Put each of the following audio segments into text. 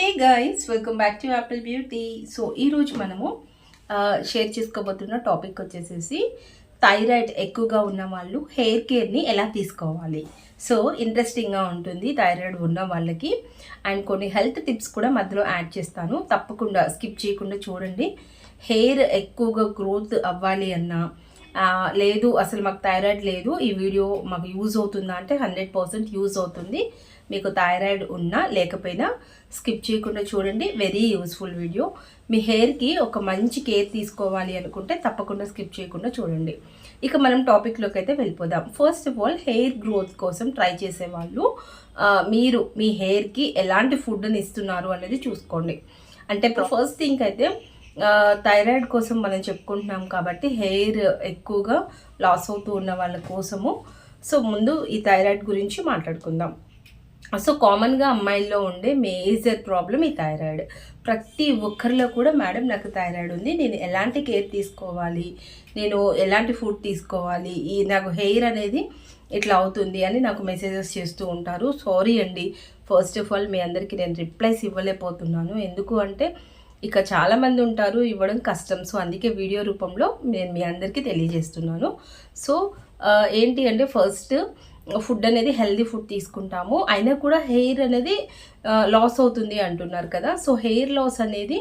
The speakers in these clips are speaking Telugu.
Hey guys welcome back to Apple Beauty so ఈరోజు మనము షేర్ చేసుకోబోతున్న టాపిక్ వచ్చేసేసి థైరాయిడ్ ఎక్కువగా ఉన్న వాళ్ళు హెయిర్ కేర్ని ఎలా తీసుకోవాలి? సో ఇంట్రెస్టింగ్గా ఉంటుంది థైరాయిడ్ ఉన్న వాళ్ళకి. అండ్ కొన్ని హెల్త్ టిప్స్ కూడా మధ్యలో యాడ్ చేస్తాను. తప్పకుండా స్కిప్ చేయకుండా చూడండి. హెయిర్ ఎక్కువగా గ్రోత్ అవ్వాలి అన్నా లేదు అసలు మాకు థైరాయిడ్ లేదు ఈ వీడియో మాకు యూజ్ అవుతుందా అంటే హండ్రెడ్ పర్సెంట్ యూజ్ అవుతుంది. మీకు థైరాయిడ్ ఉన్నా లేకపోయినా స్కిప్ చేయకుండా చూడండి. Very useful video. మీ హెయిర్కి ఒక మంచి కేర్ తీసుకోవాలి అనుకుంటే తప్పకుండా స్కిప్ చేయకుండా చూడండి. ఇక మనం టాపిక్లోకి అయితే వెళ్ళిపోదాం. First of all hair growth కోసం ట్రై చేసే వాళ్ళు మీరు మీ హెయిర్కి ఎలాంటి ఫుడ్ని ఇస్తున్నారు అనేది చూసుకోండి. అంటే ఫస్ట్ థింగ్ అయితే థైరాయిడ్ కోసం మనం చెప్పుకుంటున్నాం కాబట్టి హెయిర్ ఎక్కువగా లాస్ అవుతూ ఉన్న వాళ్ళ కోసము. సో ముందు ఈ థైరాయిడ్ గురించి మాట్లాడుకుందాం. సో కామన్గా అమ్మాయిల్లో ఉండే మేజర్ ప్రాబ్లం ఈ థైరాయిడ్. ప్రతి ఒక్కరిలో కూడా మేడం నాకు థైరాయిడ్ ఉంది. నేను ఎలాంటి కేర్ తీసుకోవాలి? నేను ఎలాంటి ఫుడ్ తీసుకోవాలి? ఈ నాకు హెయిర్ అనేది ఇట్లా అవుతుంది అని నాకు మెసేజెస్ చేస్తూ ఉంటారు. సారీ అండి. ఫస్ట్ ఆఫ్ ఆల్ మీ అందరికీ నేను రిప్లైస్ ఇవ్వలేకపోతున్నాను. ఎందుకు అంటే ఇక చాలామంది ఉంటారు ఇవ్వడం కష్టం. సో అందుకే వీడియో రూపంలో నేను మీ అందరికీ తెలియజేస్తున్నాను. సో ఏంటి అంటే ఫస్ట్ ఫుడ్ అనేది హెల్దీ ఫుడ్ తీసుకుంటాము. అయినా కూడా హెయిర్ అనేది లాస్ అవుతుంది అంటున్నారు కదా. సో హెయిర్ లాస్ అనేది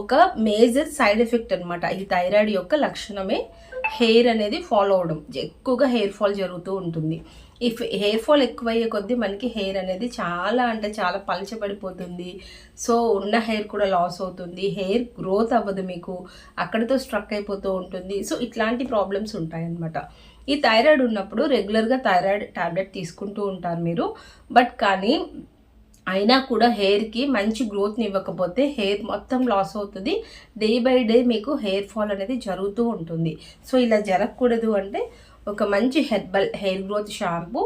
ఒక మేజర్ సైడ్ ఎఫెక్ట్ అనమాట ఈ థైరాయిడ్ యొక్క లక్షణమే హెయిర్ అనేది ఫాలో అవడం. ఎక్కువగా హెయిర్ ఫాల్ జరుగుతూ ఉంటుంది. ఈ హెయిర్ ఫాల్ ఎక్కువయ్యే కొద్దీ మనకి హెయిర్ అనేది చాలా అంటే చాలా పలచబడిపోతుంది. సో ఉన్న హెయిర్ కూడా లాస్ అవుతుంది. హెయిర్ గ్రోత్ అవ్వదు మీకు. అక్కడితో స్ట్రక్ అయిపోతూ ఉంటుంది. సో ఇట్లాంటి ప్రాబ్లమ్స్ ఉంటాయన్నమాట. ఈ థైరాయిడ్ ఉన్నప్పుడు రెగ్యులర్గా థైరాయిడ్ టాబ్లెట్ తీసుకుంటూ ఉంటారు మీరు. బట్ కానీ అయినా కూడా హెయిర్కి మంచి గ్రోత్ని ఇవ్వకపోతే హెయిర్ మొత్తం లాస్ అవుతుంది. డే బై డే మీకు హెయిర్ ఫాల్ అనేది జరుగుతూ ఉంటుంది. సో ఇలా జరగకూడదు అంటే ఒక మంచి herbal hair growth shampoo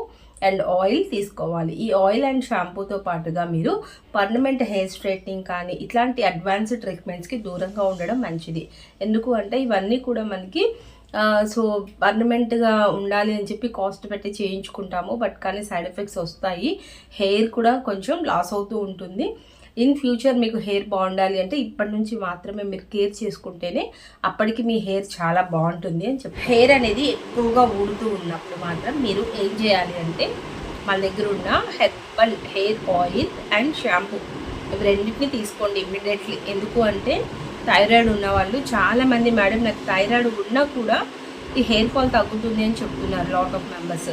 and oil తీసుకోవాలి. ఈ ఆయిల్ అండ్ షాంపూతో పాటుగా మీరు పర్మనెంట్ హెయిర్ స్ట్రైట్నింగ్ కానీ ఇట్లాంటి అడ్వాన్స్డ్ ట్రీట్మెంట్స్కి దూరంగా ఉండడం మంచిది. ఎందుకు అంటే ఇవన్నీ కూడా మనకి సో పర్మనెంట్గా ఉండాలి అని చెప్పి కాస్ట్ పెట్టి చేయించుకుంటాము. బట్ కానీ సైడ్ ఎఫెక్ట్స్ వస్తాయి. హెయిర్ కూడా కొంచెం లాస్ అవుతూ ఉంటుంది. ఇన్ ఫ్యూచర్ మీకు హెయిర్ బాగుండాలి అంటే ఇప్పటి నుంచి మాత్రమే మీరు కేర్ చేసుకుంటేనే అప్పటికి మీ హెయిర్ చాలా బాగుంటుంది అని చెప్పి. హెయిర్ అనేది ఎక్కువగా ఊడుతూ ఉన్నప్పుడు మాత్రం మీరు ఏం చేయాలి అంటే మన దగ్గర ఉన్న herbal hair oil and shampoo. ఇవి రెండింటిని తీసుకోండి ఇమ్మీడియట్లీ. ఎందుకు అంటే థైరాయిడ్ ఉన్నవాళ్ళు చాలామంది మేడం నాకు థైరాయిడ్ ఉన్నా కూడా ఈ హెయిర్ ఫాల్ తగ్గుతుంది అని చెప్తున్నారు లాట్ ఆఫ్ మెంబర్స్.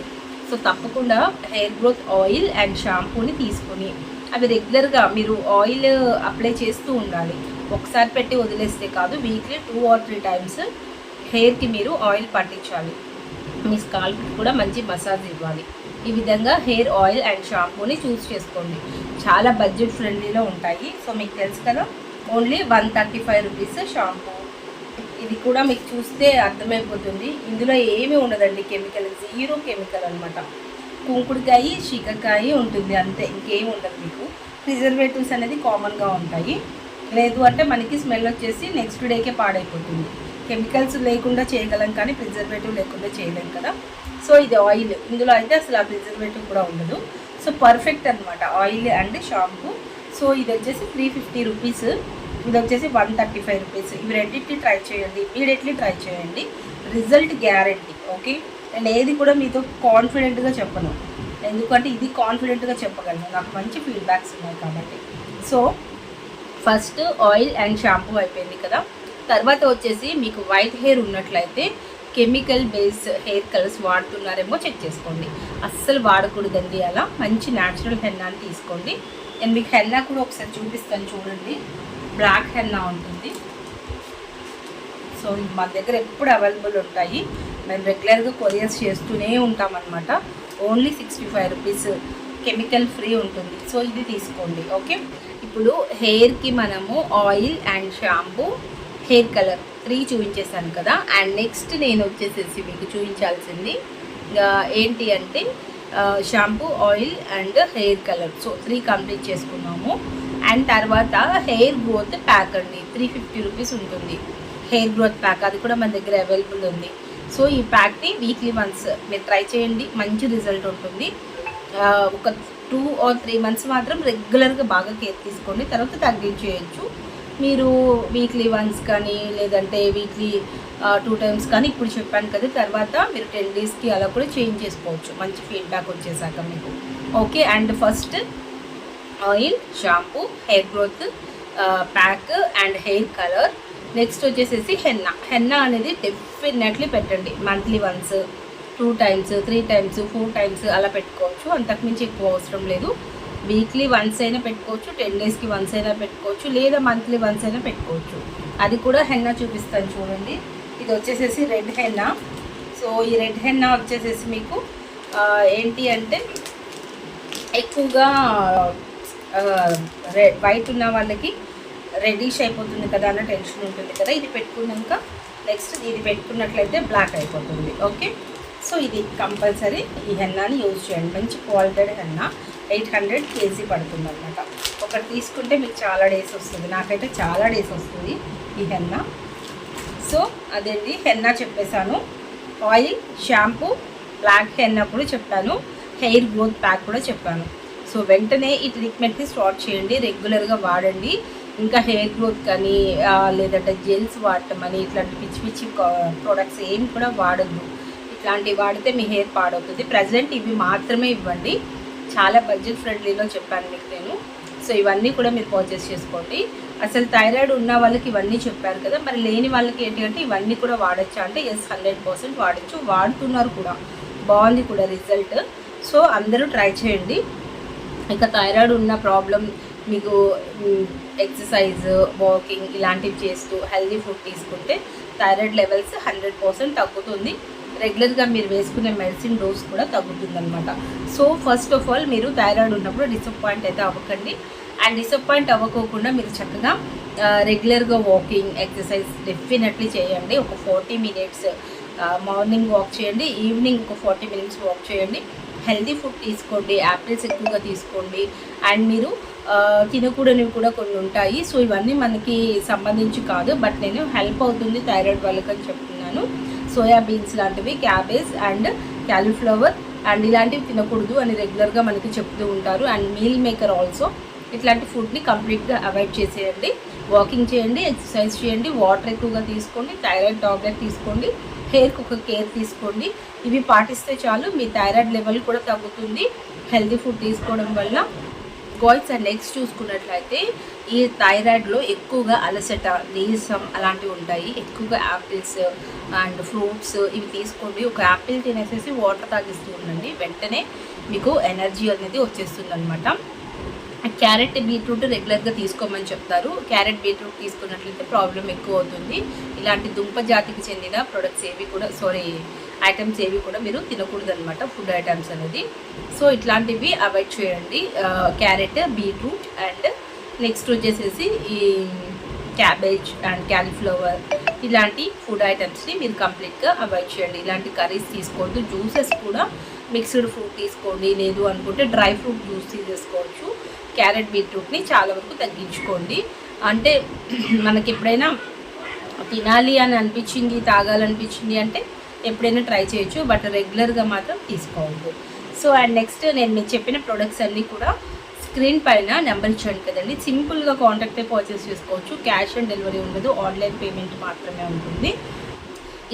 సో తప్పకుండా హెయిర్ గ్రోత్ ఆయిల్ అండ్ షాంపూని తీసుకొని అవి రెగ్యులర్గా మీరు ఆయిల్ అప్లై చేస్తూ ఉండాలి. ఒకసారి పెట్టి వదిలేస్తే కాదు weekly two or three times హెయిర్కి మీరు ఆయిల్ పట్టించాలి. మీ స్కాల్ప్కి కూడా మంచి మసాజ్ ఇవ్వాలి. ఈ విధంగా హెయిర్ ఆయిల్ అండ్ షాంపూని చూస్ చేసుకోండి. చాలా బడ్జెట్ ఫ్రెండ్లీలో ఉంటాయి. సో మీకు తెలుసు కదా only one thirty five rupees shampoo. ఇది కూడా మీకు చూస్తే అర్థమైపోతుంది. ఇందులో ఏమీ ఉండదండి కెమికల్ జీరో కెమికల్ అనమాట కుంకుడుకాయ చీకకాయ ఉంటుంది అంతే ఇంకేం ఉండదు మీకు. ప్రిజర్వేటివ్స్ అనేది కామన్గా ఉంటాయి. లేదు అంటే మనకి స్మెల్ వచ్చేసి నెక్స్ట్ డేకే పాడైపోతుంది. కెమికల్స్ లేకుండా చేయగలం కానీ ప్రిజర్వేటివ్ లేకుండా చేయలేం కదా. సో ఇది ఆయిల్. ఇందులో అయితే అసలు ఆ ప్రిజర్వేటివ్ కూడా ఉండదు. సో పర్ఫెక్ట్ అనమాట ఆయిల్ అండ్ షాంపూ. సో ఇది వచ్చేసి త్రీ ఫిఫ్టీ రూపీస్. ఇది వచ్చేసి వన్ థర్టీ ఫైవ్ రూపీస్. ఇవి రెండింటిని ట్రై చేయండి. ఇమీడియట్లీ ట్రై చేయండి. రిజల్ట్ గ్యారంటీ ఓకే నేను ఏది కూడా మీతో కాన్ఫిడెంట్గా చెప్పను. ఎందుకంటే ఇది కాన్ఫిడెంట్గా చెప్పగలను. నాకు మంచి ఫీడ్బ్యాక్స్ ఉన్నాయి కాబట్టి. So first oil and shampoo అయిపోయింది కదా. తర్వాత వచ్చేసి మీకు వైట్ హెయిర్ ఉన్నట్లయితే కెమికల్ బేస్ హెయిర్ కలర్స్ వాడుతున్నారేమో చెక్ చేసుకోండి. అస్సలు వాడకూడదండి అలా. మంచి న్యాచురల్ హెన్నాని తీసుకోండి. నేను మీకు హెన్నా కూడా ఒకసారి చూపిస్తాను చూడండి. బ్లాక్ హెన్నా ఉంటుంది. సో ఇవి మా దగ్గర ఎప్పుడు అవైలబుల్ ఉంటాయి. మేము రెగ్యులర్గా కొరియర్స్ చేస్తూనే ఉంటాం అనమాట only sixty five rupees chemical free ఉంటుంది. సో ఇది తీసుకోండి ఓకే? ఇప్పుడు హెయిర్కి మనము oil and shampoo hair colour three చూపించేసాను కదా? అండ్ నెక్స్ట్ నేను వచ్చేసేసి మీకు చూపించాల్సింది ఏంటి అంటే shampoo oil and hair colour. So three complete చేసుకున్నాము. అండ్ తర్వాత హెయిర్ గ్రోత్ ప్యాక్ అండి. త్రీ ఫిఫ్టీ రూపీస్ ఉంటుంది. హెయిర్ గ్రోత్ ప్యాక్ అది కూడా మన దగ్గర అవైలబుల్ ఉంది. సో ఈ ప్యాక్ని వీక్లీ వన్స్ మీరు ట్రై చేయండి. మంచి రిజల్ట్ ఉంటుంది. ఒక టూ ఆర్ త్రీ మంత్స్ మాత్రం రెగ్యులర్గా బాగా కేర్ తీసుకోండి. తర్వాత తగ్గించేయచ్చు మీరు వీక్లీ వన్స్ కానీ లేదంటే వీక్లీ టూ టైమ్స్ కానీ ఇప్పుడు చెప్పాను కదా తర్వాత మీరు టెన్ డేస్కి అలా కూడా చేంజ్ చేసుకోవచ్చు. మంచి ఫీడ్బ్యాక్ వచ్చేసాక మీకు. Okay and first oil shampoo hair growth pack and hair colour. Next వచ్చేసేసి హెన్నా. హెన్నా అనేది డెఫినెట్లీ పెట్టండి. Monthly once two times three times four times అలా పెట్టుకోవచ్చు. అంతకుమించి ఎక్కువ అవసరం లేదు. వీక్లీ వన్స్ అయినా పెట్టుకోవచ్చు. టెన్ డేస్కి వన్స్ అయినా పెట్టుకోవచ్చు. లేదా మంత్లీ వన్స్ అయినా పెట్టుకోవచ్చు. అది కూడా హెన్నా చూపిస్తాను చూడండి. ఇది వచ్చేసేసి రెడ్ హెన్నా. సో ఈ రెడ్ హెన్నా వచ్చేసేసి మీకు ఏంటి అంటే ఎక్కువగా వైట్ ఉన్న వాళ్ళకి రెడీష్ అయిపోతుంది కదా అన్న టెన్షన్ ఉంటుంది కదా. ఇది పెట్టుకున్నాక నెక్స్ట్ ఇది పెట్టుకున్నట్లయితే బ్లాక్ అయిపోతుంది. ఓకే సో ఇది కంపల్సరీ ఈ హెన్నాని యూజ్ చేయండి. మంచి quality henna. Eight hundred KG పడుతుంది అనమాట ఒకటి తీసుకుంటే మీకు చాలా డేస్ వస్తుంది. నాకైతే చాలా డేస్ వస్తుంది ఈ హెన్నా. సో అదేంటి? హెన్నా చెప్పేశాను. ఆయిల్ షాంపూ బ్లాక్ హెన్నా కూడా చెప్పాను. హెయిర్ గ్రోత్ ప్యాక్ కూడా చెప్పాను. సో వెంటనే ఈ ట్రీట్మెంట్ని స్టార్ట్ చేయండి రెగ్యులర్గా వాడండి. ఇంకా హెయిర్ గ్రోత్ కానీ లేదంటే జెల్స్ వాడటం అని ఇట్లాంటి పిచ్చి పిచ్చి ప్రోడక్ట్స్ ఏం కూడా వాడద్దు. ఇట్లాంటివి వాడితే మీ హెయిర్ పాడవుతుంది. ప్రజెంట్ ఇవి మాత్రమే ఇవ్వండి. చాలా బడ్జెట్ ఫ్రెండ్లీలో చెప్పాను మీకు నేను. సో ఇవన్నీ కూడా మీరు పర్చేస్ చేసుకోండి. అసలు థైరాయిడ్ ఉన్న వాళ్ళకి ఇవన్నీ చెప్పారు కదా మరి లేని వాళ్ళకి ఏంటి అంటే ఇవన్నీ కూడా వాడచ్చా అంటే ఎస్ హండ్రెడ్ పర్సెంట్ వాడచ్చు. వాడుతున్నారు కూడా. బాగుంది కూడా రిజల్ట్. సో అందరూ ట్రై చేయండి. ఇక థైరాయిడ్ ఉన్న ప్రాబ్లం మీకు ఎక్సర్సైజ్ వాకింగ్ ఇలాంటివి చేస్తూ హెల్దీ ఫుడ్ తీసుకుంటే థైరాయిడ్ లెవెల్స్ హండ్రెడ్ పర్సెంట్ తగ్గుతుంది. రెగ్యులర్గా మీరు వేసుకునే మెడిసిన్ డోస్ కూడా తగ్గుతుందనమాట సో ఫస్ట్ ఆఫ్ ఆల్ మీరు థైరాయిడ్ ఉన్నప్పుడు డిసప్పాయింట్ అయితే అవ్వకండి. అండ్ డిసప్పాయింట్ అవ్వకోకుండా మీరు చక్కగా రెగ్యులర్గా వాకింగ్ ఎక్సర్సైజ్ డెఫినెట్లీ చేయండి. ఒక ఫార్టీ మినిట్స్ మార్నింగ్ వాక్ చేయండి. ఈవినింగ్ ఒక ఫార్టీ మినిట్స్ వాక్ చేయండి. హెల్దీ ఫుడ్ తీసుకోండి యాపిల్స్ ఎక్కువగా తీసుకోండి. అండ్ మీరు తినకూడనివి కూడా కొన్ని ఉంటాయి. సో ఇవన్నీ మనకి సంబంధించి కాదు. బట్ నేను హెల్ప్ అవుతుంది థైరాయిడ్ వాళ్ళకి అని చెప్తున్నాను. సోయా బీన్స్ లాంటివి క్యాబేజ్ అండ్ క్యాలీఫ్లవర్. అండ్ ఇలాంటివి తినకూడదు అని రెగ్యులర్గా మనకి చెప్తూ ఉంటారు. అండ్ మీల్ మేకర్ ఆల్సో ఇట్లాంటి ఫుడ్ని కంప్లీట్గా అవాయిడ్ చేసేయండి. వాకింగ్ చేయండి ఎక్సర్సైజ్ చేయండి వాటర్ ఎక్కువగా తీసుకోండి థైరాయిడ్ టాబ్లెట్ తీసుకోండి హెయిర్కి ఒక కేర్ తీసుకోండి. ఇవి పాటిస్తే చాలు మీ థైరాయిడ్ లెవెల్ కూడా తగ్గుతుంది. హెల్తీ ఫుడ్ తీసుకోవడం వల్ల బాయ్స్ అండ్ నెక్స్ట్ చూసుకున్నట్లయితే ఈ థైరాయిడ్లో ఎక్కువగా అలసట నీరసం అలాంటివి ఉంటాయి. ఎక్కువగా యాపిల్స్ అండ్ ఫ్రూట్స్ ఇవి తీసుకోండి. ఒక యాపిల్ తినేసేసి వాటర్ తాగిస్తూ ఉండండి. వెంటనే మీకు ఎనర్జీ అనేది వచ్చేస్తుంది అనమాట క్యారెట్ బీట్రూట్ రెగ్యులర్గా తీసుకోమని చెప్తారు. క్యారెట్ బీట్రూట్ తీసుకున్నట్లయితే ప్రాబ్లం ఎక్కువ అవుతుంది. ఇలాంటి దుంప జాతికి చెందిన ప్రొడక్ట్స్ ఏవి కూడా సారీ ఐటమ్స్ ఏవి కూడా మీరు తినకూడదు అనమాట ఫుడ్ ఐటమ్స్ అనేది. సో ఇట్లాంటివి అవాయిడ్ చేయండి. క్యారెట్ బీట్రూట్ అండ్ నెక్స్ట్ వచ్చేసేసి ఈ క్యాబేజ్ అండ్ క్యాలీఫ్లవర్ ఇలాంటి ఫుడ్ ఐటమ్స్ని మీరు కంప్లీట్గా అవాయిడ్ చేయండి. ఇలాంటి కర్రీస్ తీసుకోవద్దు. జ్యూసెస్ కూడా మిక్స్డ్ ఫ్రూట్ తీసుకోండి. లేదు అనుకుంటే డ్రై ఫ్రూట్ జ్యూస్ తీసేసుకోవచ్చు. క్యారెట్ బీట్రూట్ని చాలా వరకు తగ్గించుకోండి. అంటే మనకి ఎప్పుడైనా తినాలి అని అనిపించింది తాగాలనిపించింది అంటే ఎప్పుడైనా ట్రై చేయొచ్చు బట్ రెగ్యులర్గా మాత్రం తీసుకోవద్దు. సో అండ్ నెక్స్ట్ నేను మీకు చెప్పిన ప్రొడక్ట్స్ అన్నీ కూడా స్క్రీన్ పైన నెంబర్ ఇచ్చాను కదండి. సింపుల్గా కాంటాక్ట్ పర్చేస్ చేసుకోవచ్చు. క్యాష్ ఆన్ డెలివరీ ఉండదు ఆన్లైన్ పేమెంట్ మాత్రమే ఉంటుంది.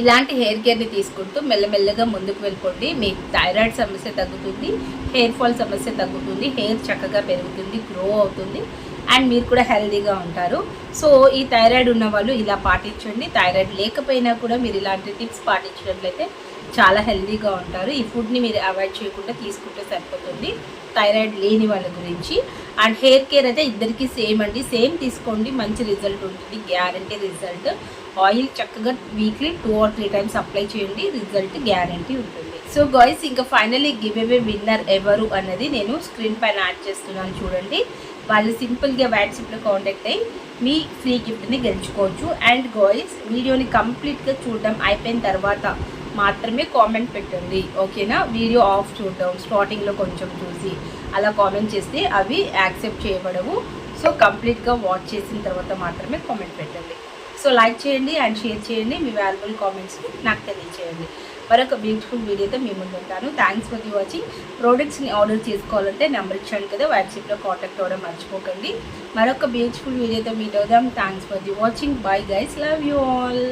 ఇలాంటి హెయిర్ కేర్ని తీసుకుంటూ మెల్లమెల్లగా ముందుకు వెళ్ళిపోండి. మీ థైరాయిడ్ సమస్య తగ్గుతుంది హెయిర్ ఫాల్ సమస్య తగ్గుతుంది హెయిర్ చక్కగా పెరుగుతుంది గ్రో అవుతుంది అండ్ మీరు కూడా హెల్తీగా ఉంటారు. సో ఈ థైరాయిడ్ ఉన్న వాళ్ళు ఇలా పాటించండి. థైరాయిడ్ లేకపోయినా కూడా మీరు ఇలాంటి టిప్స్ పాటించినట్లయితే చాలా హెల్దీగా ఉంటారు. ఈ ఫుడ్ని మీరు అవాయిడ్ చేయకుండా తీసుకుంటే సరిపోతుంది. థైరాయిడ్ లేని వాళ్ళ గురించి. అండ్ హెయిర్ కేర్ అయితే ఇద్దరికి సేమ్ అండి. సేమ్ తీసుకోండి మంచి రిజల్ట్ ఉంటుంది. Guarantee result. ఆయిల్ చక్కగా weekly two or three times apply చేయండి. రిజల్ట్ గ్యారంటీ ఉంటుంది. సో గాయస్ ఇంకా ఫైనలీ గివ్ అవే విన్నర్ ఎవరు అన్నది నేను స్క్రీన్ పైన యాడ్ చేస్తున్నాను చూడండి. వాళ్ళు సింపుల్గా వాట్సాప్లో కాంటాక్ట్ అయ్యి మీ ఫ్రీ గిఫ్ట్ని గెలుచుకోవచ్చు. అండ్ గాయస్ వీడియోని కంప్లీట్గా చూడడం అయిపోయిన తర్వాత మాత్రమే కామెంట్ పెట్టండి. ఓకేనా వీడియో ఆఫ్ చూడడం స్టార్టింగ్లో కొంచెం చూసి అలా కామెంట్ చేస్తే అవి యాక్సెప్ట్ చేయబడవు. సో కంప్లీట్గా వాచ్ చేసిన తర్వాత మాత్రమే కామెంట్ పెట్టండి. సో లైక్ చేయండి అండ్ షేర్ చేయండి. మీ వాల్యుబుల్ కామెంట్స్ని నాకు తెలియచేయండి. మరొక బ్యూటిఫుల్ వీడియోతో మీ ముందు ఉంటాను. థ్యాంక్స్ ఫర్ ది వాచింగ్ ప్రోడక్ట్స్ని ఆర్డర్ చేసుకోవాలంటే నెంబర్ ఇచ్చాను కదా వాట్సాప్లో కాంటాక్ట్ అవ్వడం మర్చిపోకండి. మరొక బ్యూటిఫుల్ వీడియోతో మీట్ అవుదాం thanks for the watching bye guys love you all